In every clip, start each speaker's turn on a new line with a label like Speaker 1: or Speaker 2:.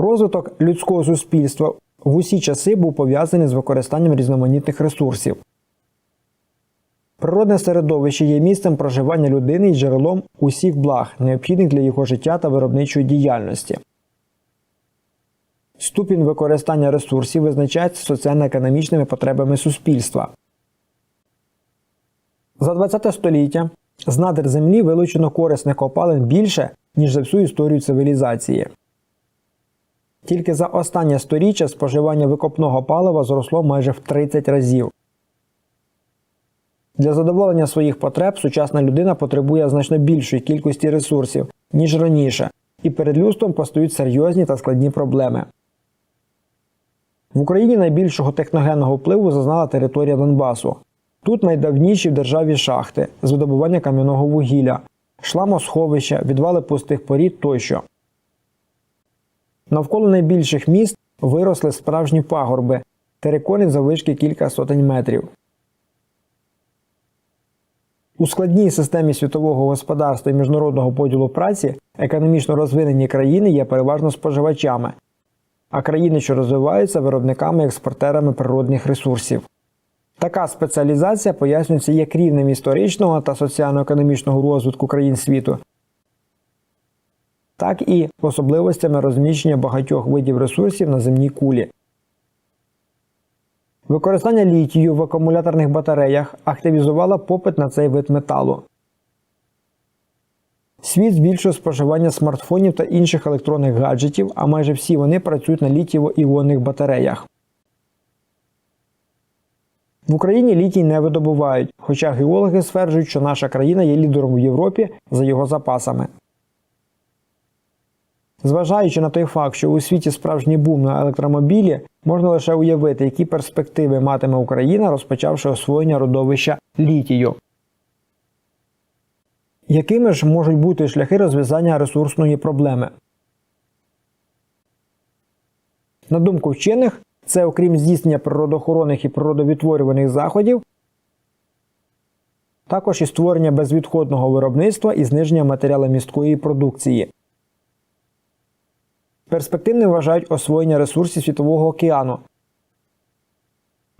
Speaker 1: Розвиток людського суспільства в усі часи був пов'язаний з використанням різноманітних ресурсів. Природне середовище є місцем проживання людини і джерелом усіх благ, необхідних для його життя та виробничої діяльності. Ступінь використання ресурсів визначається соціально-економічними потребами суспільства. За 20 століття з надр землі вилучено корисних копалин більше, ніж за всю історію цивілізації. Тільки за останнє сторіччя споживання викопного палива зросло майже в 30 разів. Для задоволення своїх потреб сучасна людина потребує значно більшої кількості ресурсів, ніж раніше, і перед людством постають серйозні та складні проблеми. В Україні найбільшого техногенного впливу зазнала територія Донбасу. Тут найдавніші в державі шахти з видобування кам'яного вугілля, шламосховища, відвали пустих порід тощо. Навколо найбільших міст виросли справжні пагорби, терикони заввишки кілька сотень метрів. У складній системі світового господарства і міжнародного поділу праці економічно розвинені країни є переважно споживачами, а країни, що розвиваються, виробниками і експортерами природних ресурсів. Така спеціалізація пояснюється як рівнем історичного та соціально-економічного розвитку країн світу, так і особливостями розміщення багатьох видів ресурсів на земній кулі. Використання літію в акумуляторних батареях активізувало попит на цей вид металу. Світ збільшує споживання смартфонів та інших електронних гаджетів, а майже всі вони працюють на літієво-іонних батареях. В Україні літій не видобувають, хоча геологи стверджують, що наша країна є лідером в Європі за його запасами. Зважаючи на той факт, що у світі справжній бум на електромобілі, можна лише уявити, які перспективи матиме Україна, розпочавши освоєння родовища літію. Якими ж можуть бути шляхи розв'язання ресурсної проблеми? На думку вчених, це окрім здійснення природоохоронних і природовідтворюваних заходів, також і створення безвідходного виробництва і зниження матеріаломісткої продукції. Перспективним вважають освоєння ресурсів Світового океану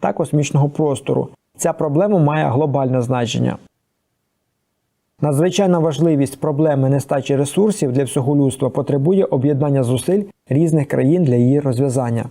Speaker 1: та космічного простору. Ця проблема має глобальне значення. Надзвичайна важливість проблеми нестачі ресурсів для всього людства потребує об'єднання зусиль різних країн для її розв'язання.